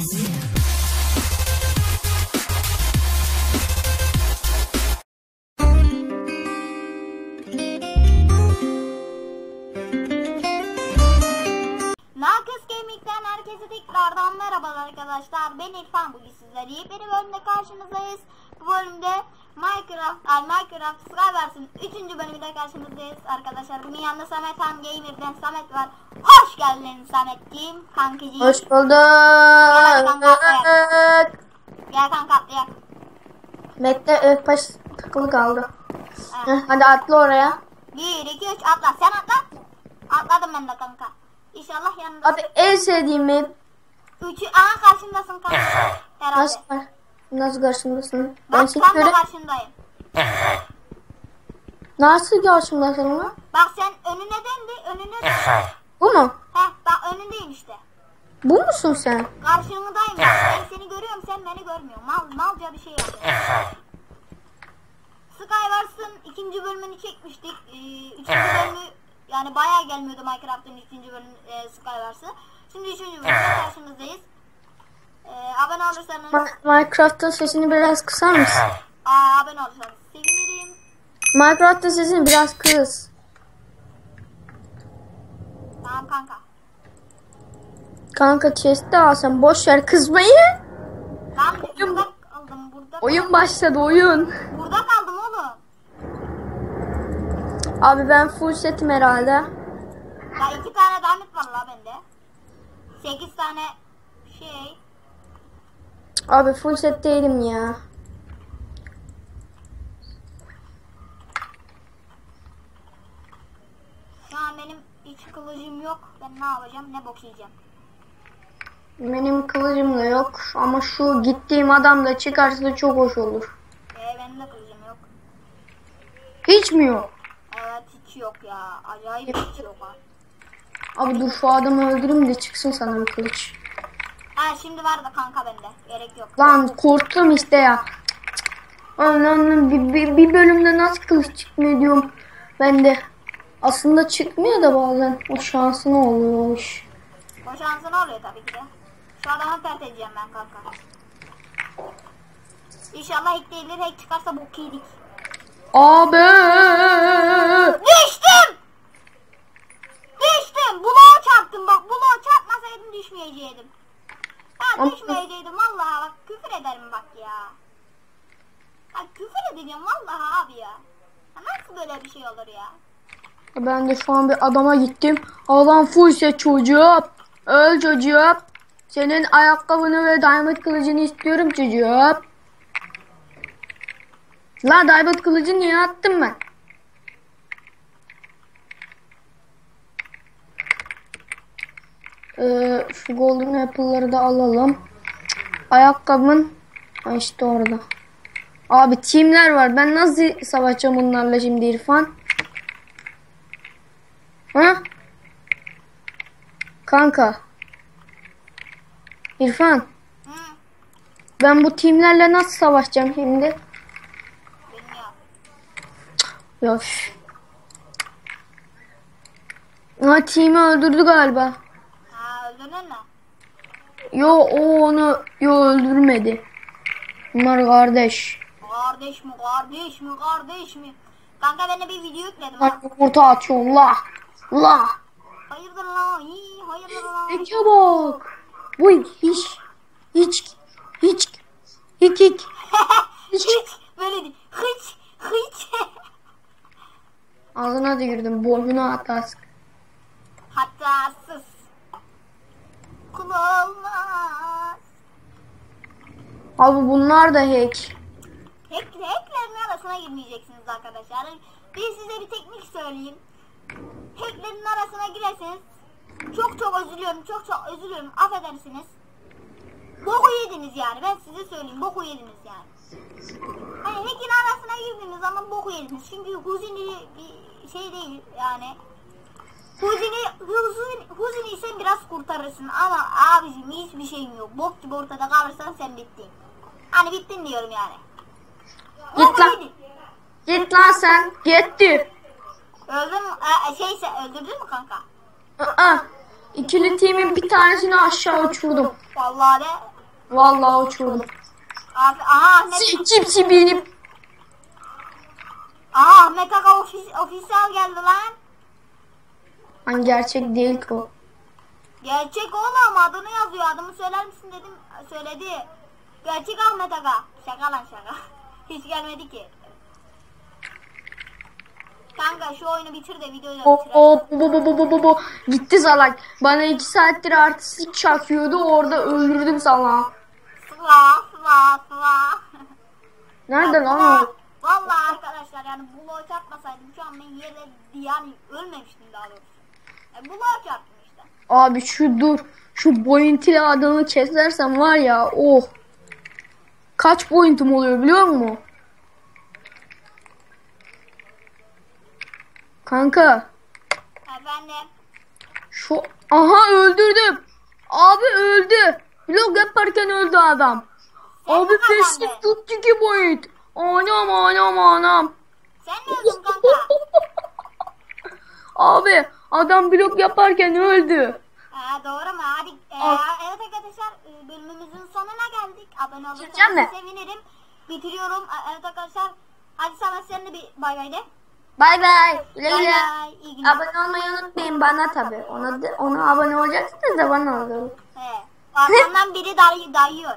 Zero. Herkese tekrardan merhabalar arkadaşlar. Ben İrfan bugün sizlerle yepyeni bölümde karşınızdayız. Bu bölümde Minecraft, ay Minecraft Skywars'ın 3. bölümünde karşınızdayız arkadaşlar. Bunun yanında Samet Han Gamer'den Samet var. Hoş geldin Sametciğim, kankacığım. Hoş bulduk. Gel kanka atlayak. Bekle öf baş takılı kaldı. Heh, hadi atla oraya. 1, 2, 3 atla. Sen atla. Atladım ben de kanka. İnşallah yanında. Abi en sevdiğim map. Üçü, aha karşındasın kanka. Herhalde. Nasıl, nasıl karşımdasın? Ben Bak seni tam da göre... karşındayım. Nasıl karşımdasın mı? Bak sen önüne döndü, önüne döndü. Bu mu? Heh bak önündeyim işte. Bu musun sen? Karşındayım. Ben seni görüyorum sen beni görmüyorsun. Mal, malca bir şey yapıyorsun. Skywars'ın ikinci bölümünü çekmiştik. Ee, üçüncü bölümü yani bayağı gelmiyordu Minecraft'ın ikinci bölümü e, Skywars'ı. Şimdi üçüncü bölümde karşınızdayız. Ee, abone olursanız, Ma- Minecraft'ın sesini biraz kısar mısın? aa, abone olursanız sevinirim. Minecraft'ın sesini biraz kıs. Tamam kanka. Kanka chest'i al sen boş ver kızmayı. Tamam burada kaldım burada. Oyun başladı oyun. Burada kaldım. Abi ben full setim herhalde. Ya iki tane diamond var la bende. Sekiz tane şey. Abi full set değilim ya. Şu an benim hiç kılıcım yok. Ben ne yapacağım? Ne bok yiyeceğim? Benim kılıcım da yok ama şu gittiğim adam da çıkarsa çok hoş olur. Ee, benim de kılıcım yok. Hiç mi yok? Hiç yok ya. Acayip hiç yok ha. Abi dur şu adamı öldüreyim de çıksın sana bir kılıç. Ha şimdi var da kanka bende. Gerek yok. Lan korktum işte ya. Anam bir, bir, bir bölümde nasıl kılıç çıkmıyor diyorum. Ben de. Aslında çıkmıyor da bazen. O şansına oluyormuş. O şansın oluyor tabii ki de. Şu adamı pert edeceğim ben kanka. İnşallah ilk değildir. Hack çıkarsa bok yedik. Abi. Düştüm! Düştüm! Bloğa çarptım bak. Bloğa çarpmasaydım düşmeyeceydim. Ben Ama- düşmeyeceydim vallahi bak küfür ederim bak ya. Bak küfür edeceğim vallahi abi ya. Nasıl böyle bir şey olur ya? Ben de şu an bir adama gittim. Adam full set çocuğum. Öl çocuğum. Senin ayakkabını ve diamond kılıcını istiyorum çocuğum. La diamond kılıcı niye attım ben? Ee, şu golden apple'ları da alalım. Ayakkabın işte orada. Abi teamler var. Ben nasıl savaşacağım bunlarla şimdi İrfan? Ha? Kanka. İrfan. Hı, Ben bu teamlerle nasıl savaşacağım şimdi? bilmiyorum. Ha team'i öldürdü galiba. Ha öldürdün mü? Yo o onu yo öldürmedi. Bunlar kardeş. Kardeş mi kardeş mi kardeş mi? Kanka ben de bir video yükledim ha. yumurta atıyorum la. La. Hayırdır lan? İyi hayırdır lan? Eke bak. Bu hiç hiç hiç hiç hiç hiç böyle değil. Hiç hiç. Ağzına da girdim. Boynuna atarsın. Hatasız. Kul olmaz. Abi bunlar da hack. Arasına girmeyeceksiniz arkadaşlar. Ben size bir teknik söyleyeyim. Hacklerin arasına girerseniz çok çok üzülüyorum, çok çok üzülüyorum. Affedersiniz. Boku yediniz yani. Ben size söyleyeyim. Boku yediniz yani. Hani hackin arasına girdiniz ama boku yediniz. Çünkü Huzini bir şey değil yani. Huzini, Huzini, Huzini ise biraz kurtarırsın ama abicim hiçbir şeyim yok. Bok gibi ortada kalırsan sen bittin. Hani bittin diyorum yani. Git lan. Git lan sen. Gitti. Öldün mü? E, şeyse öldürdün mü kanka? Aa. İkili timin bir tanesini aşağı uçurdum. Vallahi de. Vallahi uçurdum. Abi, aha Ahmet. Cipsi benim. Aha Ahmet Aga ofis, ofisal geldi lan. Hani gerçek değil ki o. Gerçek oğlum adını yazıyor. Adımı söyler misin dedim. Söyledi. Gerçek Ahmet Aga. Şaka lan şaka. Hiç gelmedi ki. Kanka şu oyunu bitir de videoyu da O, bitirelim. o, bu, bu, bu, bu, bu, bu. Gitti salak. Bana iki saattir artistik çakıyordu. Orada öldürdüm salak. Sıla sıla sıla. Nerede lan o? Vallahi arkadaşlar yani Bulo'yu çarpmasaydım şu an ben yere yani ölmemiştim daha doğrusu. Yani Bulo'yu çarptım işte. Abi şu dur. Şu boyuntili adamı kesersem var ya oh. Kaç boyuntum oluyor biliyor musun? Kanka Efendim. şu aha öldürdüm. Abi öldü. Vlog yaparken öldü adam. Sen Abi peşlik tuttu ki boyut. Anam anam anam. Sen ne öldün kanka? Abi adam blok yaparken öldü. Ha, doğru mu? Hadi e, Bitireceğim olursanız mi? sevinirim. Bitiriyorum. Evet arkadaşlar. Hadi sana sen de bir bay bay de. Bay bay. Güle güle. Abone olmayı unutmayın bana tabi. Ona, ona abone olacaksınız da bana olur. He. Arkamdan biri day dayıyor.